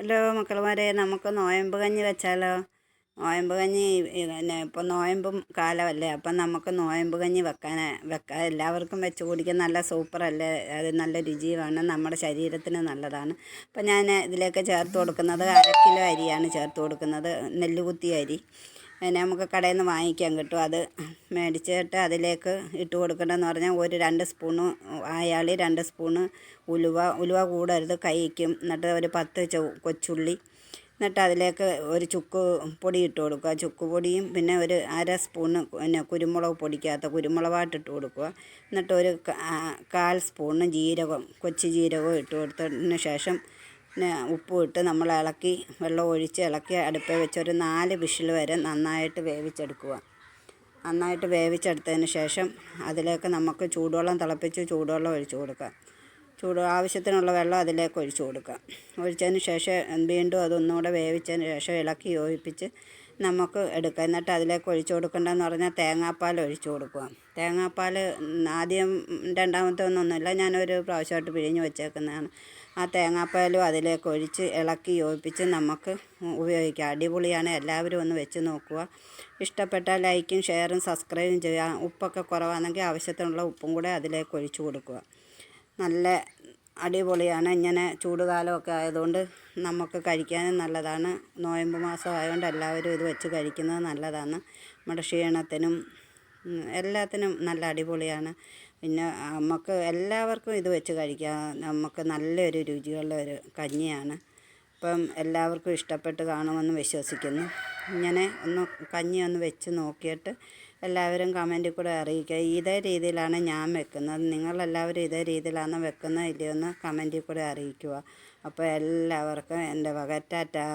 Hello മക്കളുമാരെ നമുക്ക് നോയമ്പ് കഞ്ഞി വെച്ചാലോ? നോയമ്പ് കഞ്ഞി പിന്നെ ഇപ്പോൾ നോയമ്പും കാലമല്ലേ അപ്പം നമുക്ക് നോയമ്പ് കഞ്ഞി വെക്കാൻ വെക്കാൻ എല്ലാവർക്കും വെച്ച് കുടിക്കാൻ നല്ല സൂപ്പറല്ലേ അത് നല്ല രുചിയുമാണ് നമ്മുടെ ശരീരത്തിന് നല്ലതാണ്. അപ്പം ഞാൻ ഇതിലേക്ക് ചേർത്ത് കൊടുക്കുന്നത് അര കിലോ അരിയാണ് ചേർത്ത് കൊടുക്കുന്നത് നെല്ലുകുത്തി അരി. പിന്നെ നമുക്ക് കടയിൽ നിന്ന് വാങ്ങിക്കാൻ കിട്ടും. അത് മേടിച്ചിട്ട് അതിലേക്ക് ഇട്ട് കൊടുക്കണമെന്ന് പറഞ്ഞാൽ ഒരു രണ്ട് സ്പൂണ് ആയാളി രണ്ട് സ്പൂണ് ഉലുവ. ഉലുവ കൂടരുത് കൈക്കും എന്നിട്ട് ഒരു പത്ത് ചു കൊച്ചുള്ളി. എന്നിട്ട് അതിലേക്ക് ഒരു ചുക്ക് പൊടി ഇട്ട് കൊടുക്കുക. ചുക്ക് പൊടിയും പിന്നെ ഒരു അര സ്പൂണ് പിന്നെ കുരുമുളക് പൊടിക്കാത്ത കുരുമുളകായിട്ട് ഇട്ട് കൊടുക്കുക. എന്നിട്ട് ഒരു കാൽ സ്പൂണ് ജീരകം കൊച്ചു ജീരകവും ഇട്ട് കൊടുത്തതിന് ശേഷം ഉപ്പും ഇട്ട് നമ്മൾ ഇളക്കി വെള്ളം ഒഴിച്ച് ഇളക്കി അടുപ്പിൽ വെച്ച് ഒരു നാല് വിഷിൽ വരെ നന്നായിട്ട് വേവിച്ചെടുക്കുക. നന്നായിട്ട് വേവിച്ചെടുത്തതിന് ശേഷം അതിലേക്ക് നമുക്ക് ചൂടുവെള്ളം തിളപ്പിച്ച് ചൂടുവെള്ളം ഒഴിച്ചു കൊടുക്കുക. ചൂട് ആവശ്യത്തിനുള്ള വെള്ളം അതിലേക്ക് ഒഴിച്ചു കൊടുക്കുക. ഒഴിച്ചതിന് ശേഷം വീണ്ടും അതൊന്നുകൂടെ വേവിച്ചതിന് ശേഷം ഇളക്കി യോജിപ്പിച്ച് നമുക്ക് എടുക്കുക. എന്നിട്ട് അതിലേക്ക് ഒഴിച്ചു കൊടുക്കേണ്ടതെന്ന് പറഞ്ഞാൽ തേങ്ങാപ്പാൽ ഒഴിച്ചു കൊടുക്കുക. തേങ്ങാപ്പാൽ ആദ്യം രണ്ടാമത്തെ ഒന്നൊന്നുമില്ല. ഞാനൊരു പ്രാവശ്യമായിട്ട് പിഴിഞ്ഞ് വെച്ചേക്കുന്നതാണ്. ആ തേങ്ങാപ്പാലും അതിലേക്ക് ഒഴിച്ച് ഇളക്കി യോജിപ്പിച്ച് നമുക്ക് ഉപയോഗിക്കാം. അടിപൊളിയാണ്. എല്ലാവരും ഒന്ന് വെച്ച് നോക്കുക. ഇഷ്ടപ്പെട്ടാൽ ലൈക്കും ഷെയറും സബ്സ്ക്രൈബും ചെയ്യുക. ഉപ്പൊക്കെ കുറവാണെങ്കിൽ ആവശ്യത്തിനുള്ള ഉപ്പും കൂടെ അതിലേക്ക് ഒഴിച്ച് കൊടുക്കുക. നല്ല അടിപൊളിയാണ്. ഇങ്ങനെ ചൂടുകാലമൊക്കെ ആയതുകൊണ്ട് നമുക്ക് കഴിക്കാനും നല്ലതാണ്. നോയമ്പ് മാസം ആയതുകൊണ്ട് എല്ലാവരും ഇത് വെച്ച് കഴിക്കുന്നത് നല്ലതാണ്. നമ്മുടെ ക്ഷീണത്തിനും എല്ലാത്തിനും നല്ല അടിപൊളിയാണ്. പിന്നെ നമുക്ക് എല്ലാവർക്കും ഇത് വെച്ച് കഴിക്കാം. നമുക്ക് നല്ലൊരു രുചിയുള്ള ഒരു കഞ്ഞിയാണ്. അപ്പം എല്ലാവർക്കും ഇഷ്ടപ്പെട്ട് കാണുമെന്ന് വിശ്വസിക്കുന്നു. ഇങ്ങനെ ഒന്ന് കഞ്ഞി ഒന്ന് വെച്ച് നോക്കിയിട്ട് എല്ലാവരും കമന്റിൽ കൂടെ അറിയിക്കുക. ഇതേ രീതിയിലാണ് ഞാൻ വെക്കുന്നത്. നിങ്ങളെല്ലാവരും ഇതേ രീതിയിലാണ് വെക്കുന്നത് ഇല്ലയോ എന്ന് കമന്റിൽ കൂടെ അറിയിക്കുക. അപ്പോൾ എല്ലാവർക്കും എന്റെ വക ടാറ്റാ.